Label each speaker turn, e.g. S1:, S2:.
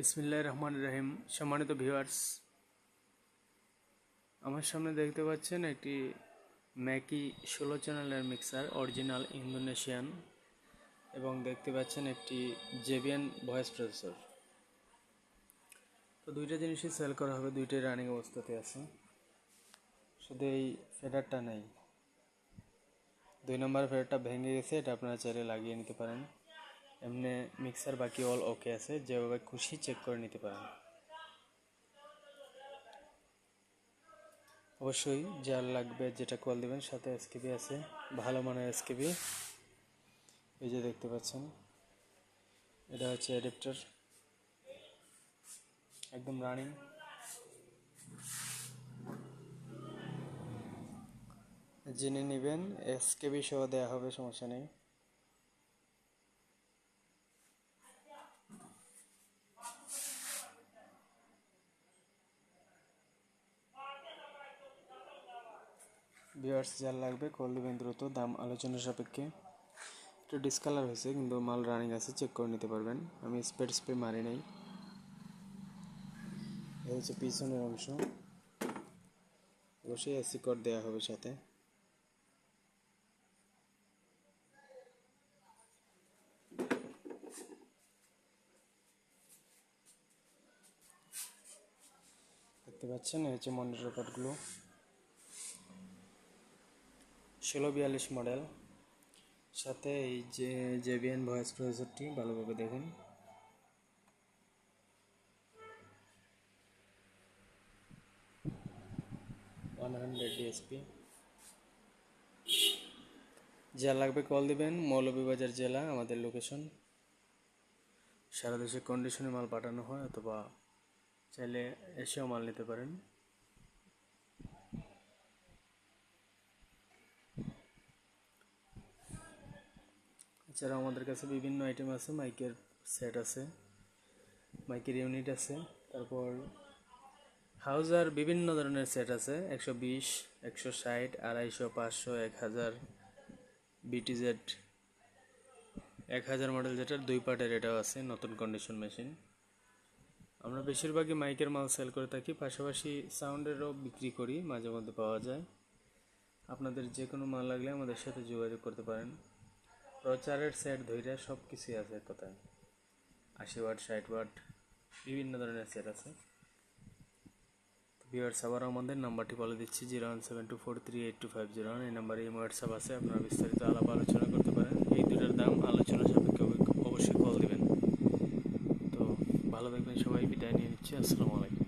S1: বিসমিল্লাহ রহমান রহিম। সম্মানিত ভিউয়ার্স আমার সামনে দেখতে পাচ্ছেন একটি ম্যাকি ষোলো চ্যানেলের মিক্সার অরিজিনাল ইন্দোনেশিয়ান এবং দেখতে পাচ্ছেন একটি জেবিএন ভয়েস প্রসেসর তো দুইটা জিনিসই সেল করা হবে, দুইটাই রানিং অবস্থাতে আছে। শুধু এই ফেডারটা নেই। দুই নম্বর ফেডারটা ভেঙে গেছে, এটা আপনারা চাইলে লাগিয়ে নিতে পারেন। এমনি মিক্সার বাকি অল ওকে আছে, যেভাবে খুশি চেক করে নিতে পারেন। অবশ্যই যার লাগবে যেটা কল দিবেন, সাথে এসকেবি আছে, ভালো মানের এসকেবি এই যে দেখতে পাচ্ছেন, এটা হচ্ছে অ্যাডাপ্টার একদম রানিং যিনি নেবেন এসকেবি সহ দেওয়া হবে, সমস্যা নেই। ভিউয়ার্স যার লাগবে কল দেবেন দ্রুত। দাম, আলোচনা সাপেক্ষে। একটু ডিসকালার হয়েছে, কিন্তু মাল রানিং আছে চেক করে নিতে পারবেন। আমি স্প্রে স্প্রে মারি নাই। হচ্ছে পিছনের অংশ। অবশ্যই এসি কোড দেওয়া হবে সাথে। দেখতে পাচ্ছেন? এই হচ্ছে মনিটর পার্টগুলো ষোলো বিয়াল্লিশ মডেল। সাথে এই যে জেবিএন ভয়েস প্রসেসরটি, ভালোভাবে দেখুন। ওয়ান হান্ড্রেড ডিএসপি যা লাগবে কল দিবেন, মৌলভীবাজার জেলা, আমাদের লোকেশন সারা দেশে কন্ডিশনে মাল পাঠানো হয়, অথবা চাইলে এসেও মাল নিতে পারেন। এছাড়াও আমাদের কাছে বিভিন্ন আইটেম আছে মাইকের সেট আছে মাইকের ইউনিট আছে, তারপর হাউজার বিভিন্ন ধরনের সেট আছে, একশো বিশ, একশো ষাট, আড়াইশো, পাঁচশো, এক হাজার বিটিজেড এক হাজার মডেল যেটার দুই পার্টের এটাও আছে, নতুন কন্ডিশন মেশিন আমরা বেশিরভাগই মাইকের মাল সেল করে থাকি, পাশাপাশি সাউন্ডেরও বিক্রি করি মাঝে মধ্যে পাওয়া যায়। আপনাদের যে কোনো মাল লাগলে আমাদের সাথে যোগাযোগ করতে পারেন। প্রচারের সেট ধৈর্য সব কিছুই আছে কথায়। আশি ওয়াট, ষাট ওয়াট, বিভিন্ন ধরনের সেট আছে। ভিউয়ার্স আবার আমাদের নাম্বারটি বলে দিচ্ছি, zero one seven two four three eight two five zero one. এই নাম্বারে এই হোয়াটসঅ্যাপ আছে, আপনারা বিস্তারিত আলাপ আলোচনা করতে পারেন। এই দুটার দাম আলোচনা সাপেক্ষে অবশ্যই কল দিবেন। তো ভালো থাকবেন সবাই, বিদায় নিয়ে নিচ্ছি। আসসালামু আলাইকুম।